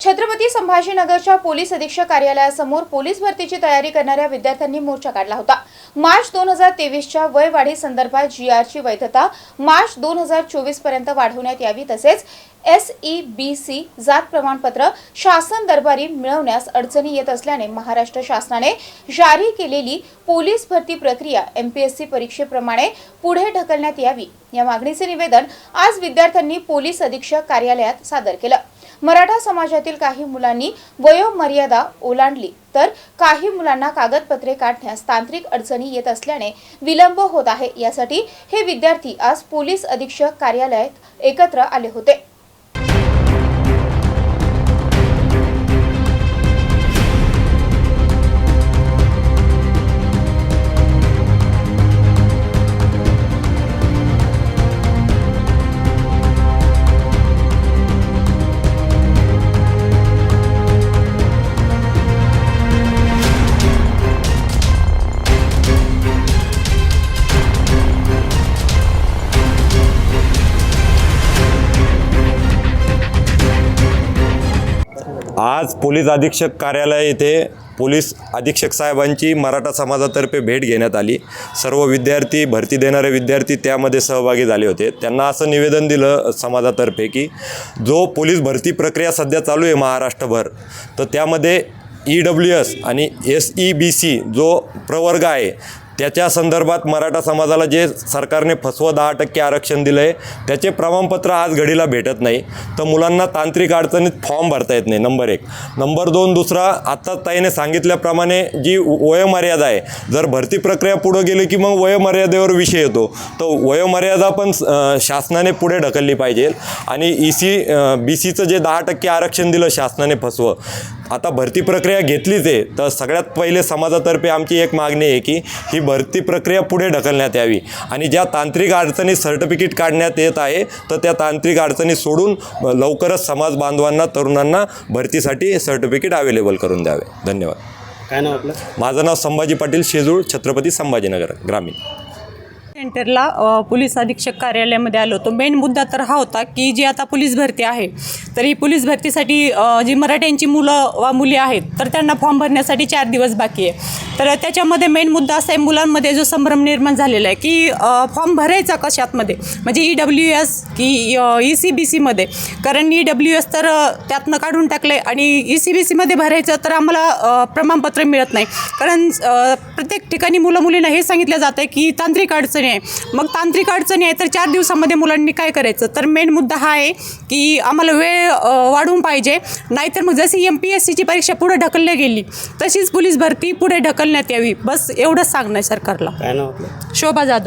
Chhatrapati संभाजीनगरच्या police अधीक्षक कार्यालयासमोर police भरतीची तयारी करणाऱ्या विद्यार्थ्यांनी मोर्चा काढला होता. मार्च दोन हजार तेवीसच्या वयवाढी संदर्भात जी आरची वैधता मार्च दोन हजार चोवीसपर्यंत वाढवण्यात यावी तसेच एस ई बी सी जात प्रमाणपत्र शासन दरबारी मिळवण्यास अडचणी येत असल्याने महाराष्ट्र शासनाने जारी केलेली पोलीस भरती प्रक्रिया एमपीएससी परीक्षेप्रमाणे पुढे ढकलण्यात यावी या मागणीचे निवेदन आज विद्यार्थ्यांनी पोलीस अधीक्षक कार्यालयात सादर केलं. मराठा समाजातील काही मुलांनी वयोमर्यादा ओलांडली तर काही मुलांना कागदपत्रे काढण्यास तांत्रिक अडचणी येत असल्याने विलंब होत आहे. यासाठी हे विद्यार्थी आज पोलीस अधीक्षक कार्यालयात एकत्र आले होते. आज पोलीस अधीक्षक कार्यालय येथे पोलीस अधीक्षक साहेबांची मराठा समाजातर्फे भेट घेण्यात आली. सर्व विद्यार्थी भरती देणारे विद्यार्थी त्यामध्ये सहभागी झाले होते. त्यांना असं निवेदन दिलं समाजातर्फे की जो पोलीस भरती प्रक्रिया सध्या चालू आहे महाराष्ट्रभर तर त्यामध्ये ई डब्ल्यू एस आणि एस ई बी सी जो प्रवर्ग आहे त्याच्या संदर्भात मराठा समाजाला जे सरकारने फसवं दहा टक्के आरक्षण दिलं आहे त्याचे प्रमाणपत्र आज घडीला भेटत नाही. तर मुलांना तांत्रिक अडचणीत फॉर्म भरता येत नाही नंबर एक. नंबर दोन दुसरा आत्ता ताईने सांगितल्याप्रमाणे जी वयोमर्यादा आहे जर भरती प्रक्रिया पुढं गेली की मग वयोमर्यादेवर विषय येतो. तर वयोमर्यादा पण शासनाने पुढे ढकलली पाहिजे. आणि ई सी बी सीचं जे दहा टक्के आरक्षण दिलं शासनाने फसवं. आता भरती प्रक्रिया घेतलीच आहे. तर सगळ्यात पहिले समाजातर्फे आमची एक मागणी आहे की ही भरती प्रक्रिया पुढे ढकलण्यात यावी. आणि ज्या तांत्रिक अडचणी सर्टिफिकेट काढण्यात येत आहे तर त्या तांत्रिक अडचणी सोडून लवकरच समाज बांधवांना तरुणांना भरतीसाठी सर्टिफिकेट अवेलेबल करून द्यावे. धन्यवाद. काय नाव आपलं? माझं नाव संभाजी पाटील शेजूळ छत्रपती संभाजीनगर ग्रामीण. सेंटरला पोलीस अधीक्षक कार्यालयामध्ये आलो होतो. मेन मुद्दा तर हा होता की जी आता पोलीस भरती आहे तर ही पोलीस भरतीसाठी जी मराठ्यांची मुलं वा मुली आहेत तर त्यांना फॉर्म भरण्यासाठी चार दिवस बाकी आहे. तर त्याच्यामध्ये मेन मुद्दा असा आहे मुलांमध्ये जो संभ्रम निर्माण झालेला आहे की फॉर्म भरायचा कशातमध्ये? म्हणजे ई डब्ल्यू एस की ई सी बी सीमध्ये कारण ई डब्ल्यू एस तर त्यातनं काढून टाकलं आहे आणि ई सी बी सीमध्ये भरायचं तर आम्हाला प्रमाणपत्र मिळत नाही. कारण प्रत्येक ठिकाणी मुलं मुलींना हे सांगितलं जातं आहे की तांत्रिक अडचणी आहे. मग तांत्रिक अडचणी आहे तर चार दिवसामध्ये मुलांनी काय करायचं? तर मेन मुद्दा हा आहे की आम्हाला वेळ वाढवून पाहिजे. नाहीतर मग जशी एम पी एस सीची परीक्षा पुढे ढकलली गेली तशीच पोलीस भरती पुढे ढकलण्यात यावी. बस एवढंच सांगणं आहे सरकारला शोभा जाधव.